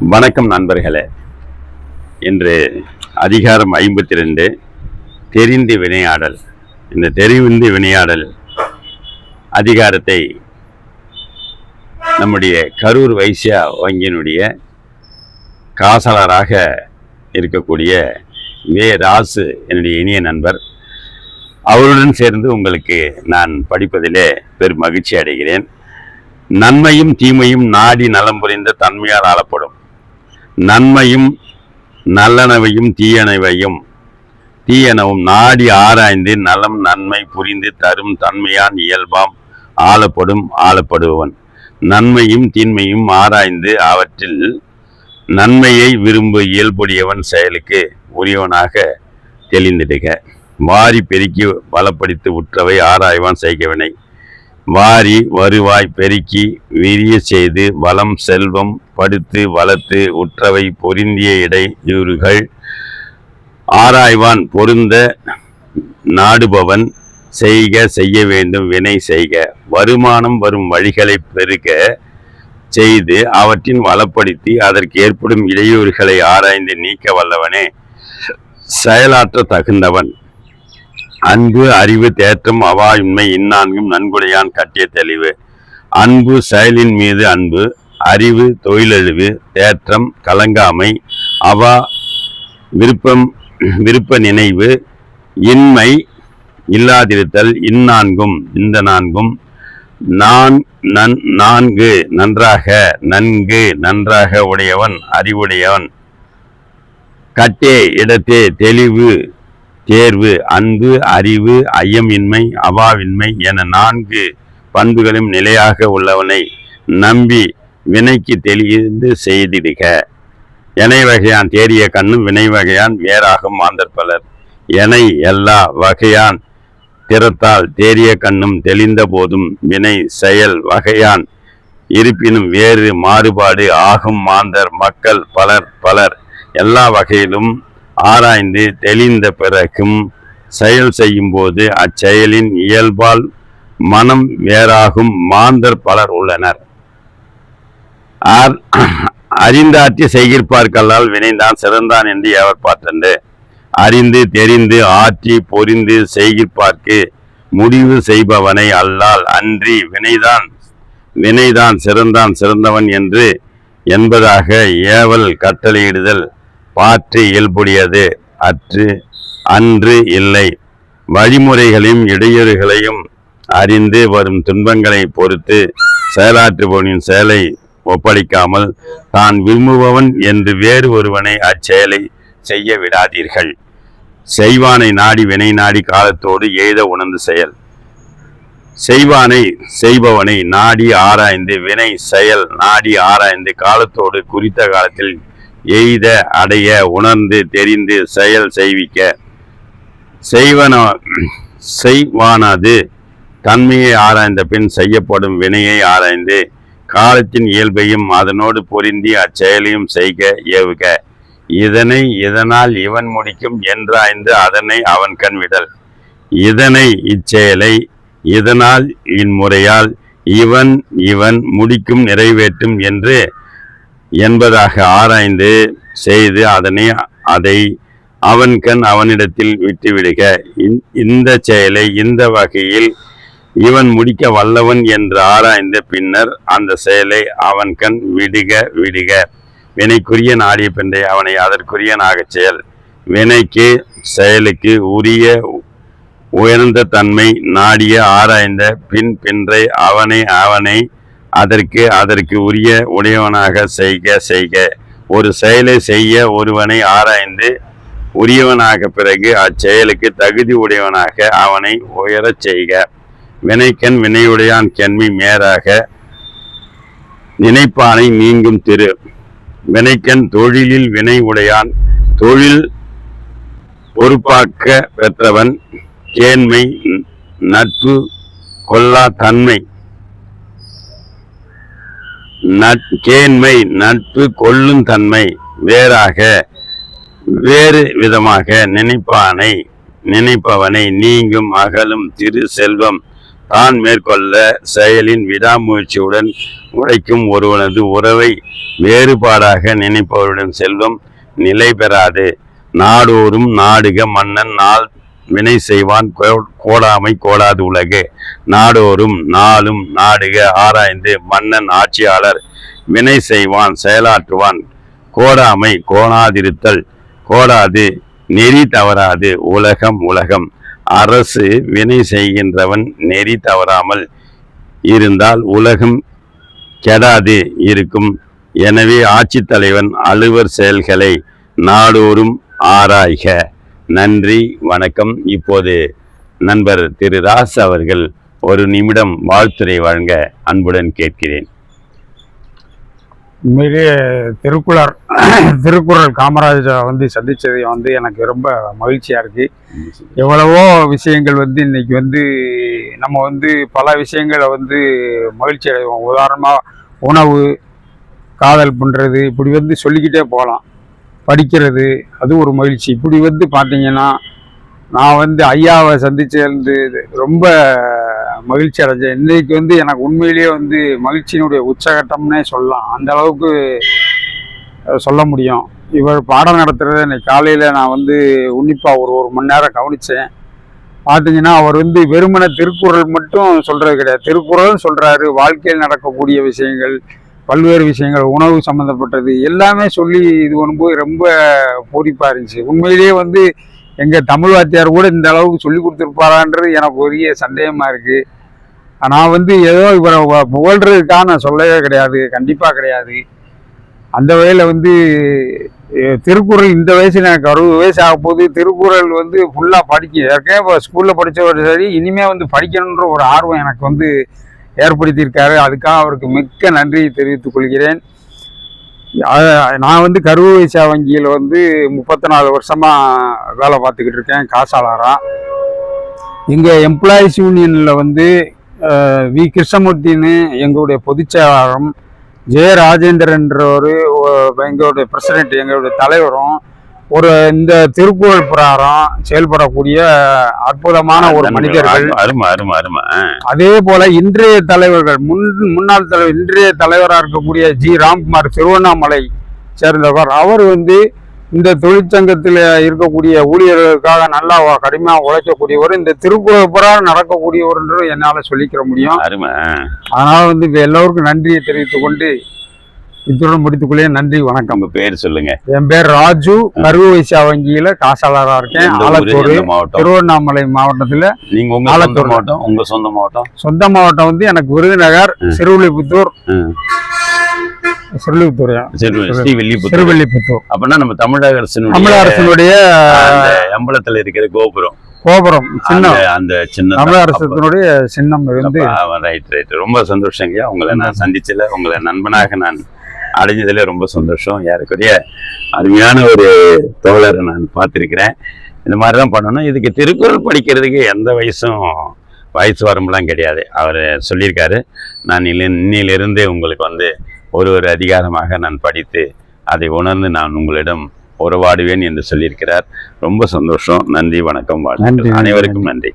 வணக்கம் நண்பர்களே. இன்று அதிகாரம் ஐம்பத்தி ரெண்டு தெரிந்து வினையாடல். இந்த தெரிந்து வினையாடல் அதிகாரத்தை நம்முடைய கரூர் வைசியா வங்கியினுடைய காசலராக இருக்கக்கூடிய வே. ராசு என்னுடைய இனிய நண்பர். அவருடன் சேர்ந்து உங்களுக்கு நான் படிப்பதிலே பெரும் மகிழ்ச்சி அடைகிறேன். நன்மையும் தீமையும் நாடி நலம் புரிந்த தன்மையால் ஆளப்படும். நன்மையும் நல்லனவையும் தீயனவையும். தீயனவும் நாடி ஆராய்ந்து நலம் நன்மை புரிந்து தரும் தன்மையான் இயல்பாம். ஆளப்படும் ஆளப்படுபவன். நன்மையும் தீன்மையும் ஆராய்ந்து அவற்றில் நன்மையை விரும்பு இயல்புடையவன் செயலுக்கு உரியவனாக தெளிந்திடுக. வாரி பெருக்கி வளப்படுத்தி உற்றவை ஆராய்வான் செய்கவினை. வாரி வருவாய் பெருக்கி விரிய செய்து வளம் செல்வம் படுத்து வளர்த்து உற்றவை பொருந்திய இடையூறுகள் ஆராய்வான் பொருந்த நாடுபவன் செய்க செய்ய வேண்டும் வினை செய்க. வருமானம் வரும் வழிகளை பெருக செய்து அவற்றின் வளப்படுத்தி அதற்கு ஏற்படும் இடையூறுகளை ஆராய்ந்து நீக்க வல்லவனே. செயலாற்ற தகுந்தவன். அன்பு அறிவு தேற்றம் அவா இன்மை இந்நான்கும் நன்கொடையான் கட்டிய தெளிவு. அன்பு செயலின் மீது அன்பு அறிவு தொழிலழிவு தேற்றம் கலங்காமை அவா விருப்பம் விருப்ப நினைவு இன்மை இல்லாதிருத்தல் இந்நான்கும் இந்த நான்கும் நான் நன் நான்கு நன்றாக நன்கு நன்றாக உடையவன் அறிவுடையவன். கட்டே இடத்தே தெளிவு தேர்வு அன்பு அறிவு ஐயமின்மை அவாவின்மை என நான்கு பண்புகளும் நிலையாக உள்ளவனை நம்பி வினைக்கு தெளிந்து செய்திடுக. எனை வகையான் தேறிய கண்ணும் வினை வகையான் வேறாகும் மாந்தற்பலர். எனை எல்லா வகையான் திறத்தால் தேறிய கண்ணும் தெளிந்த போதும் வினை செயல் வகையான் இருப்பினும் வேறு மாறுபாடு ஆகும் மாந்தர் மக்கள் பலர் பலர். எல்லா வகையிலும் ஆராய்ந்து தெளிந்த பிறகும் செயல் செய்யும் போது அச்செயலின் இயல்பால் மனம் வேறாகும் மாந்தர் பலர் உள்ளனர். ஆர்- அறிந்தாற்றி செய்கிற்பார்க்கல்லால் வினைந்தான் சிறந்தான் என்று எவர் பார்த்தண்டு. அறிந்து தெரிந்து ஆற்றி பொறிந்து செய்கிற்பார்க்கு முடிவு செய்பவனை அல்லால் அன்றி வினைதான் வினைதான் சிறந்தான் சிறந்தவன் என்று என்பதாக ஏவல் கட்டளையிடுதல். பாற்று இயல்புடையது. அற்று அன்று இல்லை. வழிமுறைகளையும் இடையூறுகளையும் அறிந்து வரும் துன்பங்களை பொறுத்து செயலாற்றுபவனின் செயலை ஒப்படைக்காமல் தான் விரும்புபவன் என்று வேறு ஒருவனை அச்செயலை செய்ய விடாதீர்கள். செய்வானை நாடி வினை நாடி காலத்தோடு எய்த உணர்ந்து செயல். செய்வானை செய்பவனை நாடி ஆராய்ந்து வினை செயல் நாடி ஆராய்ந்து காலத்தோடு குறித்த காலத்தில் எய்த அடைய உணர்ந்து தெரிந்து செயல் செய்விக்க. செய்வன செய்வானது. தன்மையை ஆராய்ந்த பின் செய்யப்படும் வினையை ஆராய்ந்து காலத்தின் இயல்பையும் அதனோடு பொருந்தி அச்செயலையும் செய்க ஏவுக. இதனை இதனால் இவன் முடிக்கும் என்றாய்ந்து அதனை அவன் கண் விடல். இதனை இச்செயலை இதனால் இன்முறையால் இவன் இவன் முடிக்கும் நிறைவேற்றும் என்று என்பதாக ஆராய்ந்து செய்து அதனை அதை அவன் கண் அவனிடத்தில் விட்டுவிடுக. இந்த- இந்த செயலை இந்த வகையில் இவன் முடிக்க வல்லவன் என்று ஆராய்ந்த பின்னர் அந்த செயலை அவன் கண் விடுக விடுக. வினைக்குரிய நாடிய பெண்டை அவனை அதற்குரியனாகச் செயல். வினைக்கு செயலுக்கு உரிய உயர்ந்த தன்மை நாடிய ஆராய்ந்த பின் பின்றை அவனை அவனை அதற்கு அதற்கு உரிய உடையவனாக செய்க செய்க. ஒரு செயலை செய்ய ஒருவனை ஆராய்ந்து உரியவனாக பிறகு அச்செயலுக்கு தகுதி உடையவனாக அவனை உயரச் செய்க. வினைக்கண் வினையுடையான் கண்மை மேறாக நினைப்பானை நீங்கும் திரு. வினைக்கண் தொழிலில் வினை உடையான் தொழில் பொறுப்பாக்க பெற்றவன் கேண்மை நட்பு கொல்லா தன்மை. கேண்மை நட்பு கொள்ளும் தன்மை வேறாக வேறு விதமாக நினைப்பானை நினைப்பவனை நீங்கும் அகலும் திரு செல்வம். தான் மேற்கொள்ள செயலின் விடாமுயற்சியுடன் உழைக்கும் ஒருவனது உறவை வேறுபாடாக நினைப்பவருடன் செல்வம் நிலை பெறாது நாடோறும் நாடுக மன்னன் நாள் வினை செய்வான். கோ- கோடாமை கோடாது உலகு. நாடோறும் நாளும் நாடுக. ஆராய்ந்து மன்னன் ஆட்சியாளர். வினை செய்வான் செயலாற்றுவான். கோடாமை கோணாதிருத்தல். கோடாது நெறி தவறாது. உலகம் உலகம். அரசு வினை செய்கின்றவன் நெறி தவறாமல் இருந்தால் உலகம் கெடாது இருக்கும். எனவே ஆட்சித் தலைவன் அலுவல் செயல்களை நாடோறும் ஆராய்க. நன்றி வணக்கம். இப்போது நண்பர் திரு ராஸ் அவர்கள் ஒரு நிமிடம் வாழ்த்துறை வழங்க அன்புடன் கேட்கிறேன். மிக திருக்குறள் திருக்குறள் காமராஜரை வந்து சந்திச்சது வந்து எனக்கு ரொம்ப மகிழ்ச்சியாக இருக்குது எவ்வளவோ விஷயங்கள் வந்து இன்னைக்கு வந்து நம்ம வந்து பல விஷயங்களை வந்து மகிழ்ச்சி அடைவோம் உதாரணமாக உணவு காதல் பண்ணுறது இப்படி வந்து சொல்லிக்கிட்டே போகலாம். படிக்கிறது அது ஒரு மகிழ்ச்சி. இப்படி வந்து பார்த்தீங்கன்னா நான் வந்து ஐயாவை சந்திச்சது ரொம்ப மகிழ்ச்சி அடைஞ்சேன். இன்றைக்கு வந்து எனக்கு உண்மையிலேயே வந்து மகிழ்ச்சியினுடைய உச்சகட்டம்னே சொல்லலாம். அந்த அளவுக்கு சொல்ல முடியும். இவர் பாடம் நடத்துறத இன்னைக்கு காலையில் நான் வந்து உன்னிப்பாக ஒரு ஒரு மணி நேரம் கவனித்தேன் பார்த்தீங்கன்னா அவர் வந்து வெறுமன திருக்குறள் மட்டும் சொல்கிறது கிடையாது. திருக்குறளும் சொல்கிறாரு வாழ்க்கையில் நடக்கக்கூடிய விஷயங்கள் பல்வேறு விஷயங்கள் உணவு சம்மந்தப்பட்டது எல்லாமே சொல்லி இது பண்ணும்போது ரொம்ப பூரிப்பாக இருந்துச்சு. உண்மையிலேயே வந்து எங்கள் தமிழ் வாத்தியார் கூட இந்த அளவுக்கு சொல்லி கொடுத்துருப்பாரான்றது எனக்கு பெரிய சந்தேகமாக இருக்குது நான் வந்து ஏதோ இவரை புகழ்றதுக்காக நான் சொல்லவே கிடையாது கண்டிப்பாக கிடையாது. அந்த வகையில் வந்து திருக்குறள் இந்த வயசில் எனக்கு அறுபது வயசு ஆக போகுது. திருக்குறள் வந்து ஃபுல்லாக படிக்க ஏற்கனவே இப்போ ஸ்கூலில் படித்தவர் சரி இனிமேல் வந்து படிக்கணுன்ற ஒரு ஆர்வம் எனக்கு வந்து ஏற்படுத்தியிருக்காரு. அதுக்காக அவருக்கு மிக்க நன்றி தெரிவித்துக் கொள்கிறேன். நான் வந்து கருவூர் வங்கியில் வந்து முப்பத்தி நாலு வருஷமாக வேலை பார்த்துக்கிட்டு இருக்கேன் காசாளராக இங்கே எம்ப்ளாயிஸ் யூனியனில் வந்து வி. கிருஷ்ணமூர்த்தின்னு எங்களுடைய பொதுச்செயலாளரும் ஜெய ராஜேந்திரன்றவர் எங்களுடைய பிரசிடென்ட் எங்களுடைய தலைவரும் ஒரு இந்த திருக்குறள் பிரகாரம் செயல்படக்கூடிய அற்புதமான ஒரு மனிதர்கள். அருமை அருமை அருமை. அதே போல இன்றைய தலைவர்கள் முன் முன்னாள் தலைவர் இன்றைய தலைவராக இருக்கக்கூடிய ஜி. ராம்குமார் திருவண்ணாமலை சேர்ந்தவர். அவர் வந்து இந்த தொழிற்சங்கத்தில் இருக்கக்கூடிய ஊழியர்களுக்காக நல்லா கடுமையாக உழைக்கக்கூடியவர். இந்த திருக்குறள் புறம் நடக்கக்கூடியவர் என்று என்னால் சொல்லிக்கிற முடியும். அதனால வந்து எல்லோருக்கும் நன்றியை தெரிவித்துக் கொண்டு இத்துடன் முடித்துக்கொள்ளே நன்றி வணக்கம். பேர் சொல்லுங்க. என் பேர் ராஜு. கருவு வைசா வங்கியில காசாளராக இருக்கேன். ஆலத்தூர். மாவட்டம்? திருவண்ணாமலை மாவட்டத்துல. நீங்க உங்க ஆலத்தூர். மாவட்டம்? உங்க சொந்த மாவட்டம்? சொந்த மாவட்டம் வந்து எனக்கு விருதுநகர் சிறுவில்லிபுத்தூர். சிறுவில்லிபுத்தூர் ஸ்ரீவில்லிபுத்தூர். சிறுவில்லிபுத்தூர். அப்படின்னா நம்ம தமிழக அரசினுடைய தமிழக அரசினுடைய அம்பலத்துல இருக்கிற கோபுரம். கோபுரம் சின்னம். அந்த- சின்ன தமிழக அரசினுடைய சின்னம் இருந்து ரைட் ரைட் ரொம்ப சந்தோஷங்கய்யா. உங்களை நான் சந்திச்சல. உங்களை நண்பனாக நான் அடைஞ்சதுல ரொம்ப சந்தோஷம். யாருக்குரிய அருமையான ஒரு தோழரை நான் பார்த்திருக்கிறேன். இந்த மாதிரி தான் பண்ணணும். இதுக்கு திருக்குறள் படிக்கிறதுக்கு எந்த வயசும் வயசு வரம்புலாம் கிடையாது. அவர் சொல்லியிருக்காரு. நான் இன்னி- இன்னிலிருந்து உங்களுக்கு வந்து ஒரு ஒரு அதிகாரமாக நான் படித்து அதை உணர்ந்து நான் உங்களிடம் உறவாடுவேன் என்று சொல்லியிருக்கிறார். ரொம்ப சந்தோஷம். நன்றி வணக்கம் அனைவருக்கும் நன்றி.